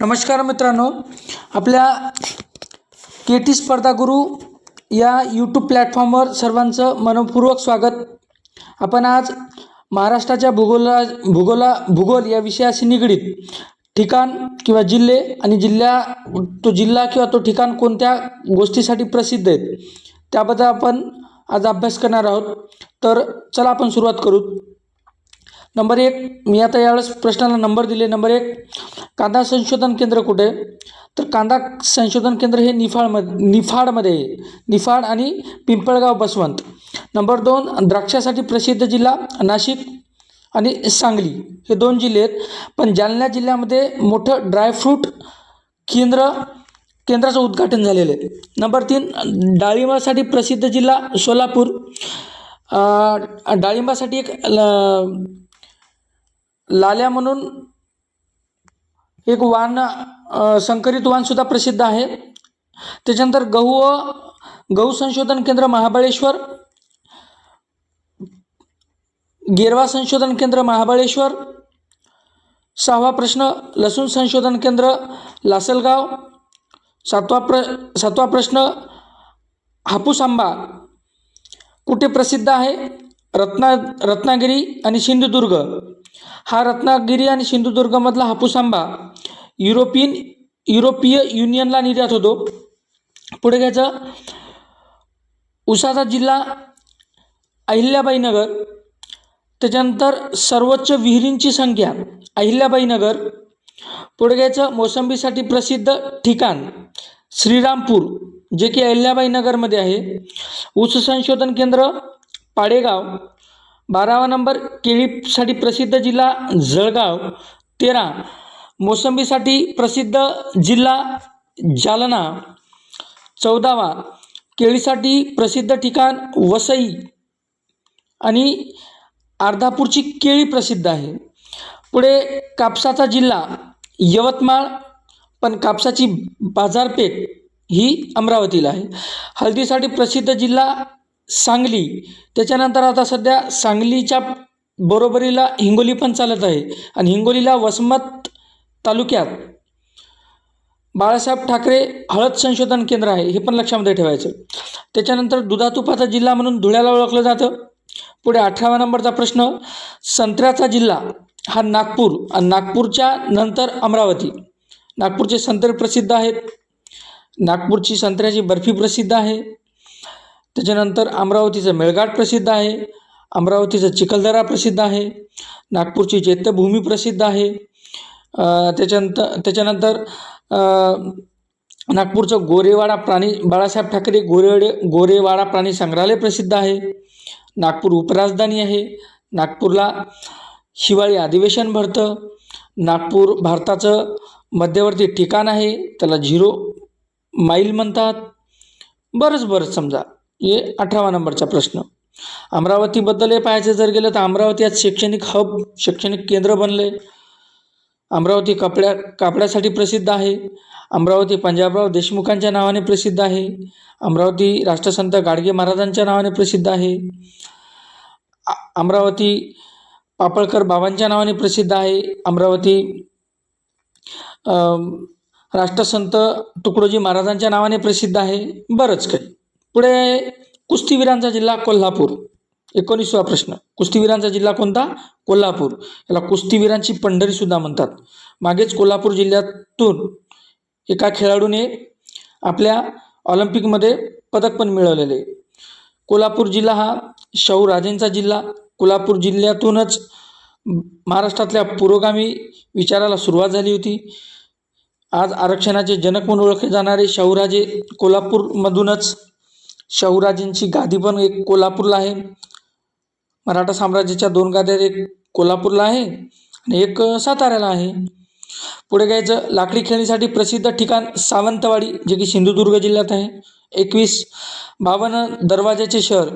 नमस्कार मित्रांनो. आपल्या के टी स्पर्धा गुरु या यूट्यूब प्लॅटफॉर्मवर सर्वांचं मनपूर्वक स्वागत. आपण आज महाराष्ट्राच्या भूगोला भूगोला भूगोल या विषयाशी निगडीत ठिकाण किंवा जिल्हे आणि जिल्ह्या तो जिल्हा किंवा तो ठिकाण कोणत्या गोष्टीसाठी प्रसिद्ध आहेत त्याबद्दल आपण आज अभ्यास करणार आहोत. तर चला आपण सुरुवात करू. नंबर एक मी आता यावेळेस प्रश्नाला नंबर दिले. नंबर एक कांदा संशोधन केंद्र कुठे? तर कांदा संशोधन केंद्र हे निफाडमध्ये निफाडमध्ये आहे. निफाड आणि पिंपळगाव बसवंत. नंबर दोन द्राक्षासाठी प्रसिद्ध जिल्हा नाशिक आणि सांगली. हे दोन जिल्हे आहेत. पण जालना जिल्ह्यामध्ये मोठं ड्रायफ्रूट केंद्र केंद्राचं उद्घाटन झालेलं आहे. नंबर तीन डाळिंबासाठी प्रसिद्ध जिल्हा सोलापूर. डाळिंबासाठी एक ल- लाल्या म्हणून एक वाण संकरित वाणसुद्धा प्रसिद्ध आहे. त्याच्यानंतर गहू गहू संशोधन केंद्र महाबळेश्वर गेरवा संशोधन केंद्र महाबळेश्वर सहावा प्रश्न लसूण संशोधन केंद्र लासलगाव सातवा प्र सातवा प्रश्न हापूस आंबा. कुठे प्रसिद्ध आहे? रत्ना रत्नागिरी आणि सिंधुदुर्ग. हा रत्नागिरी आणि सिंधुदुर्गमधला हापूस आंबा युरोपियन युरोपीय युनियनला निर्यात होतो. पुढे घ्यायचं. उसाचा जिल्हा अहिल्याबाई नगर. त्याच्यानंतर सर्वोच्च विहिरींची संख्या अहिल्याबाई नगर. पुढे घ्यायचं. मोसंबीसाठी प्रसिद्ध ठिकाण श्रीरामपूर जे की अहिल्याबाई नगरमध्ये आहे. ऊस संशोधन केंद्र पाडेगाव. बारावा नंबर केळीसाठी प्रसिद्ध जिल्हा जळगाव. तेरा. मोसंबीसाठी प्रसिद्ध जिल्हा जालना. चौदावा. केळीसाठी प्रसिद्ध ठिकाण वसई. आणि अर्धापूरची केळी प्रसिद्ध आहे. पुढे कापसाचा जिल्हा यवतमाळ. पण कापसाची बाजारपेठ ही अमरावतीला आहे. हळदीसाठी प्रसिद्ध जिल्हा सांगली. त्याच्यानंतर आता सध्या सांगलीच्या बरोबरीला हिंगोली पण चालत आहे आणि हिंगोलीला वसमत तालुक्यात बाळासाहेब ठाकरे हळद संशोधन केंद्र आहे हे पण लक्षामध्ये ठेवायचं. त्याच्यानंतर दुधातुपाचा जिल्हा म्हणून धुळ्याला ओळखलं जातं. पुढे अठरावा नंबरचा प्रश्न संत्र्याचा जिल्हा हा नागपूर आणि नागपूरच्या नंतर अमरावती. नागपूरचे संत्रे प्रसिद्ध आहेत. नागपूरची संत्र्याची बर्फी प्रसिद्ध आहे. त्याच्यानंतर अमरावतीचं मेळघाट प्रसिद्ध आहे. अमरावतीचं चिखलदरा प्रसिद्ध आहे. नागपूरची चैत्यभूमी प्रसिद्ध आहे. त्याच्यानंतर त्याच्यानंतर नागपूरचं गोरेवाडा प्राणी बाळासाहेब ठाकरे गोरेवाडे गोरेवाडा प्राणी संग्रहालय प्रसिद्ध आहे. नागपूर उपराजधानी आहे. नागपूरला हिवाळी अधिवेशन भरतं. नागपूर भारताचं मध्यवर्ती ठिकाण आहे. त्याला झिरो माईल म्हणतात. बरंच बरंच समजा. हे अठरावा नंबरचा प्रश्न. अमरावतीबद्दल हे पाहायचं जर गेलं तर अमरावती आज शैक्षणिक हब शैक्षणिक केंद्र बनले. अमरावती कपड्या कापड्यासाठी प्रसिद्ध आहे. अमरावती पंजाबराव देशमुखांच्या नावाने प्रसिद्ध आहे. अमरावती राष्ट्रसंत गाडगे महाराजांच्या नावाने प्रसिद्ध आहे. अमरावती पापळकर बाबांच्या नावाने प्रसिद्ध आहे. अमरावती राष्ट्रसंत तुकडोजी महाराजांच्या नावाने प्रसिद्ध आहे. बरंच काही. पुढे कुस्तीवीरांचा जिल्हा कोल्हापूर. एकोणीसवा प्रश्न. कुस्तीवीरांचा जिल्हा कोणता? कोल्हापूर. याला कुस्तीवीरांची पंढरीसुद्धा म्हणतात. मागेच कोल्हापूर जिल्ह्यातून एका खेळाडूने आपल्या ऑलिम्पिकमध्ये पदक पण मिळवलेले. कोल्हापूर जिल्हा हा शाहूराजेंचा जिल्हा. कोल्हापूर जिल्ह्यातूनच महाराष्ट्रातल्या पुरोगामी विचाराला सुरुवात झाली होती. आज आरक्षणाचे जनक म्हणून ओळखले जाणारे शाहूराजे कोल्हापूरमधूनच शाहूराजेंची गादी पण एक कोल्हापूरला आहे. मराठा साम्राज्याच्या दोन गाद्या एक कोल्हापूरला आहे आणि एक साताऱ्याला आहे. पुढे घ्यायचं लाकडी खेळणीसाठी प्रसिद्ध ठिकाण सावंतवाडी जे की सिंधुदुर्ग जिल्ह्यात आहे. एकवीस बावन्न दरवाज्याचे शहर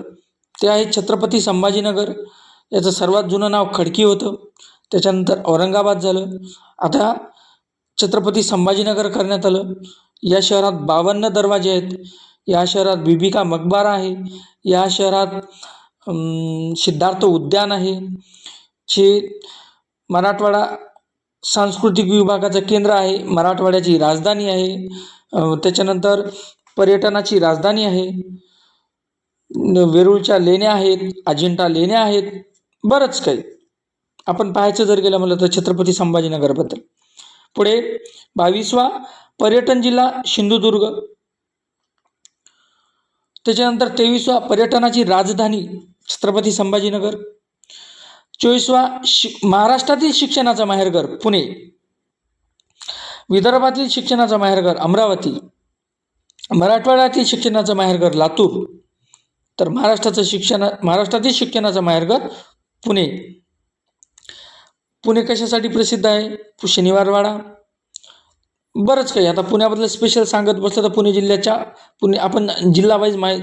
ते आहे छत्रपती संभाजीनगर. याचं सर्वात जुनं नाव खडकी होतं. त्याच्यानंतर औरंगाबाद झालं. आता छत्रपती संभाजीनगर करण्यात आलं. या शहरात बावन्न दरवाजे आहेत. या शहरात बिबिका मकबारा मकबरा आहे. या शहरात सिद्धार्थ उद्यान आहे. जे मराठवाडा सांस्कृतिक विभागाचं केंद्र आहे. मराठवाड्याची राजधानी आहे. त्याच्यानंतर पर्यटनाची राजधानी आहे. वेरूळच्या लेण्या आहेत अजिंठा लेण्या आहेत बरंच काही. आपण पाहायचं जर गेलं म्हणलं तर छत्रपती संभाजीनगरबद्दल. पुढे बावीसवा पर्यटन जिल्हा सिंधुदुर्ग. त्याच्यानंतर तेवीसवा पर्यटनाची राजधानी छत्रपती संभाजीनगर. चोवीसवा शि महाराष्ट्रातील शिक्षणाचा माहेरघर पुणे. विदर्भातील शिक्षणाचा माहेरघर अमरावती. मराठवाड्यातील शिक्षणाचं माहेरघर लातूर. तर महाराष्ट्राचं शिक्षण महाराष्ट्रातील शिक्षणाचं माहेरघर पुणे. पुणे कशासाठी प्रसिद्ध आहे? पु- शनिवारवाडा. बरंच काही. आता पुण्याबद्दल स्पेशल सांगत बसलं तर पुणे जिल्ह्याच्या पुणे आपण जिल्हावाईज माहि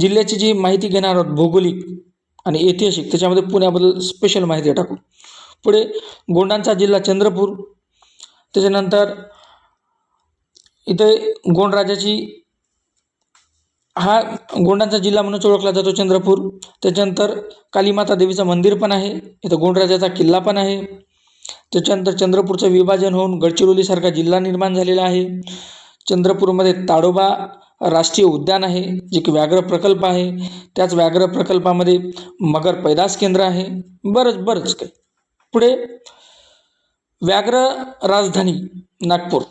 जिल्ह्याची जी माहिती घेणार आहोत भौगोलिक आणि ऐतिहासिक त्याच्यामध्ये पुण्याबद्दल स्पेशल माहिती टाकू. पुढे गोंडांचा जिल्हा चंद्रपूर त्याच्यानंतर इथे गोंडराजाची हा गोंडांचा जिल्हा म्हणून ओळखला जातो चंद्रपूर. त्याच्यानंतर कालीमाता देवीचं मंदिर पण आहे. इथं गोंडराजाचा किल्ला पण आहे. त्याच्यानंतर चंद्रपूरचं विभाजन होऊन गडचिरोलीसारखा जिल्हा निर्माण झालेला आहे. चंद्रपूरमध्ये ताडोबा राष्ट्रीय उद्यान आहे जे की व्याघ्र प्रकल्प आहे. त्याच व्याघ्र प्रकल्पामध्ये मगर पैदास केंद्र आहे. बरंच बरंच काही. पुढे व्याघ्र राजधानी नागपूर.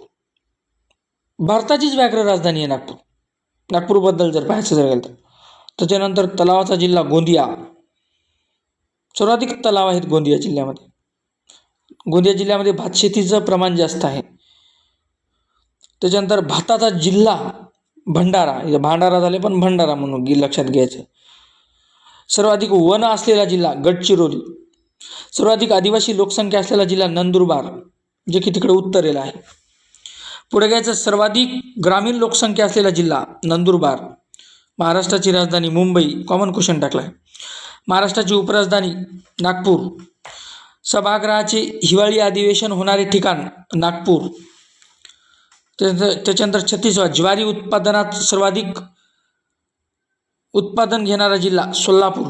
भारताचीच व्याघ्र राजधानी आहे नागपूर. नागपूरबद्दल जर पाहायचं जर गेलं तर. त्याच्यानंतर तलावाचा जिल्हा गोंदिया. सर्वाधिक तलाव आहेत गोंदिया जिल्ह्यामध्ये. गोंदिया जिल्ह्यामध्ये भातशेतीचं प्रमाण जास्त आहे. त्याच्यानंतर भाताचा जिल्हा भंडारा इथं भांडारा झाले पण भंडारा म्हणून गी लक्षात घ्यायचं. सर्वाधिक वन असलेला जिल्हा गडचिरोली. सर्वाधिक आदिवासी लोकसंख्या असलेला जिल्हा नंदुरबार जे की तिकडे उत्तरेला आहे. पुढे घ्यायचं सर्वाधिक ग्रामीण लोकसंख्या असलेला जिल्हा नंदुरबार. महाराष्ट्राची राजधानी मुंबई कॉमन क्वेश्चन टाकला आहे महाराष्ट्राची उपराजधानी नागपूर. सभागृहाचे हिवाळी अधिवेशन होणारे ठिकाण नागपूर. त्याच्यानंतर त्याच्यानंतर ज्वारी उत्पादनात सर्वाधिक उत्पादन घेणारा जिल्हा सोलापूर.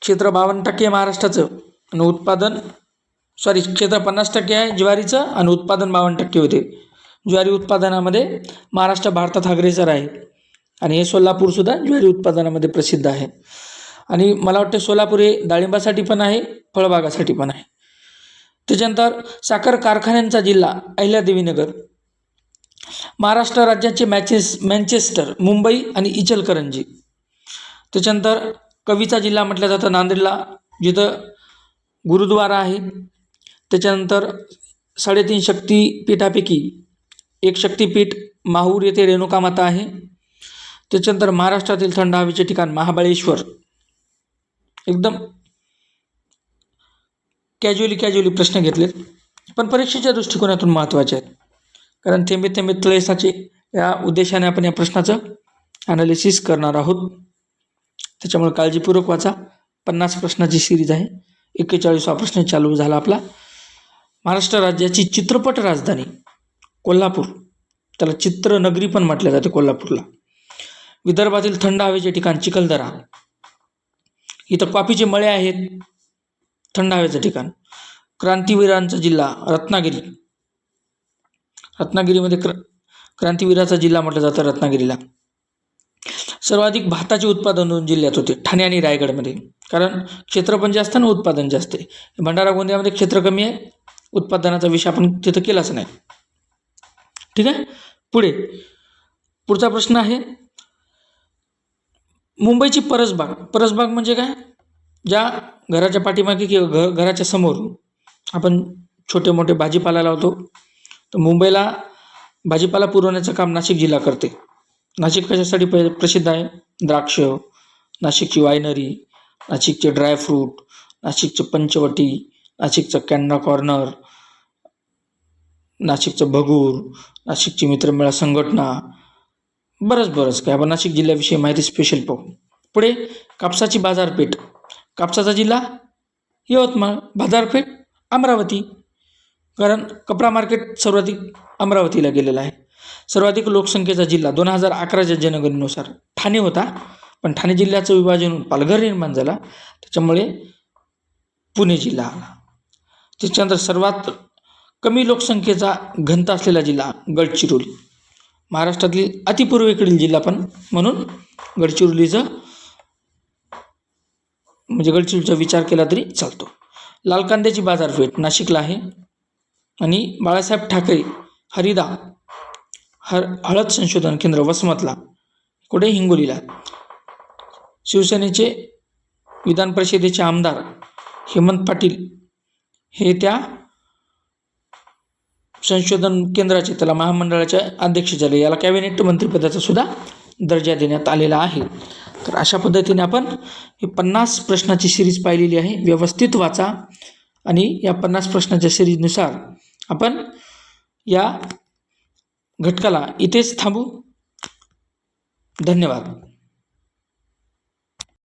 क्षेत्र बावन्न टक्के महाराष्ट्राचं आणि उत्पादन सॉरी क्षेत्र पन्नास टक्के आहे ज्वारीचं आणि उत्पादन बावन्न टक्के होते. ज्वारी उत्पादनामध्ये महाराष्ट्र भारतात अग्रेसर आहे. आणि हे सोलापूरसुद्धा ज्वारी उत्पादनामध्ये प्रसिद्ध आहे. आणि मला वाटतं सोलापूर हे डाळिंबासाठी पण आहे फळबागासाठी पण आहे. त्याच्यानंतर साखर कारखान्यांचा जिल्हा अहिल्यादेवीनगर महाराष्ट्र राज्याचे मॅचेस मँचेस्टर मुंबई आणि इचलकरंजी. त्याच्यानंतर कवीचा जिल्हा म्हटलं जातं नांदेडला जिथं गुरुद्वारा आहे. त्याच्यानंतर साडेतीन शक्तीपीठापैकी एक शक्तीपीठ माहूर येथे रेणुकामाता आहे. त्याच्यानंतर महाराष्ट्रातील थंड हवेचे ठिकाण महाबळेश्वर. एकदम कॅज्युअली कॅज्युअली प्रश्न घेतलेत. पण परीक्षेच्या दृष्टिकोनातून महत्त्वाचे आहेत. कारण थेंबे थेंबे तळे या उद्देशाने आपण या प्रश्नाचं ॲनालिसिस करणार आहोत. त्याच्यामुळे काळजीपूर्वक वाचा. पन्नास प्रश्नाची सिरीज आहे. एक्केचाळीसवा प्रश्न चालू झाला आपला. महाराष्ट्र राज्याची चित्रपट राजधानी कोल्हापूर. त्याला चित्रनगरी पण म्हटलं जाते कोल्हापूरला. विदर्भातील थंड हवेचे ठिकाण चिखलदरा. इथं कॉफीचे मळे आहेत. थंड हवेचं ठिकाण. क्रांतीवीरांचा जिल्हा रत्नागिरी. रत्नागिरीमध्ये क्र क्रांतीवीराचा जिल्हा म्हटलं जातं रत्नागिरीला. सर्वाधिक भाताचे उत्पादन दोन जिल्ह्यात होते ठाणे आणि रायगडमध्ये. कारण क्षेत्र पण जास्त आणि उत्पादन जास्त आहे. भंडारा गोंदियामध्ये क्षेत्र कमी आहे. उत्पादनाचा विषय आपण तिथं केलाच नाही. ठीक आहे? पुढे. पुढचा प्रश्न आहे मुंबईची परसबाग. परसबाग म्हणजे काय? ज्या घराच्या पाठीमागे किंवा घ घराच्या समोर आपण छोटे मोठे भाजीपाला लावतो तर मुंबईला भाजीपाला पुरवण्याचं काम नाशिक जिल्हा करते. नाशिक कशासाठी प प्रसिद्ध आहे? द्राक्ष नाशिकची वायनरी नाशिकचे ड्रायफ्रूट नाशिकचं पंचवटी नाशिकचं कॅन्ना कॉर्नर नाशिकचं भगूर नाशिकची मित्रमेळा संघटना बरंच बरंच काय आपण नाशिक जिल्ह्याविषयी माहिती स्पेशल पाहू. पुढे कापसाची बाजारपेठ. कापसाचा जिल्हा यवतमाळ. बाजारपेठ अमरावती. कारण कपडा मार्केट सर्वाधिक अमरावतीला गेलेलं आहे. सर्वाधिक लोकसंख्येचा जिल्हा दोन हजार अकराच्या जनगणनेनुसार ठाणे होता. पण ठाणे जिल्ह्याचं विभाजन होऊन पालघर निर्माण झाला. त्याच्यामुळे पुणे जिल्हा आला. त्याच्यानंतर सर्वात कमी लोकसंख्येचा घनता असलेला जिल्हा गडचिरोली. महाराष्ट्रातील अतिपूर्वेकडील जिल्हा पण म्हणून गडचिरोलीचं म्हणजे गडचिरोलीचा विचार केला तरी चालतो. लाल कांद्याची बाजारपेठ नाशिकला आहे आणि बाळासाहेब ठाकरे हरिदा हर हळद संशोधन केंद्र वसमतला कुठे हिंगोलीला शिवसेनेचे विधान परिषदेचे आमदार हेमंत पाटील हे त्या संशोधन केंद्राचे त्याला महामंडळाच्या अध्यक्ष झाले याला कॅबिनेट मंत्रिपदाचा सुद्धा दर्जा देण्यात आलेला आहे. तर अशा पद्धतीने आपण ही पन्नास प्रश्नाची सिरीज पाहिलेली आहे. व्यवस्थित वाचा आणि या पन्नास प्रश्नाच्या सिरीजनुसार आपण या घटकाला इथेच थांबू. धन्यवाद.